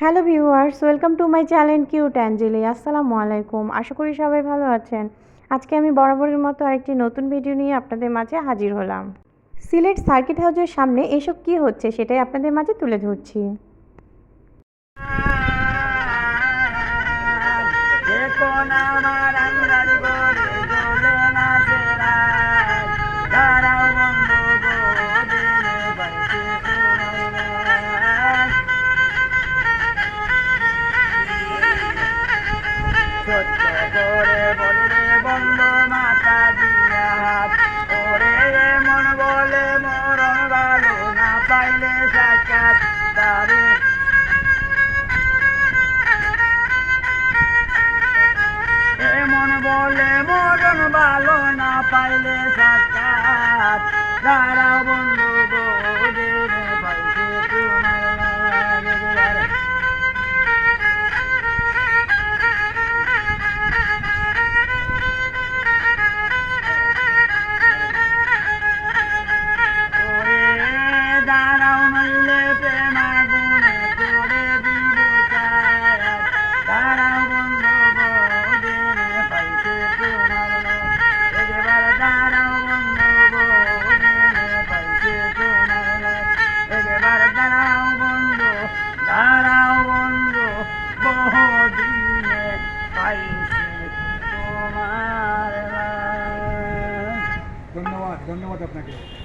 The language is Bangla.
Hello viewers, welcome to my channel cute Anjali. আসসালামু আলাইকুম। আশা করি সবাই ভালো আছেন। আজকে আমি বরাবরের মতো আরেকটি নতুন ভিডিও নিয়ে আপনাদের মাঝে হাজির হলাম। সিলেট সার্কিট হাউজের সামনে এসব কি হচ্ছে সেটাই আপনাদের মাঝে তুলে ধরছি। সত্য করে বলে রে বন্ধু মাতা দিয়া হাত ওরে মন বলে মরণ ভালো না পাইলে সাক্ষাৎ। তারে এমন বলে না পাইলে সাক্ষাৎ ধন্যবাদ আপনাকে।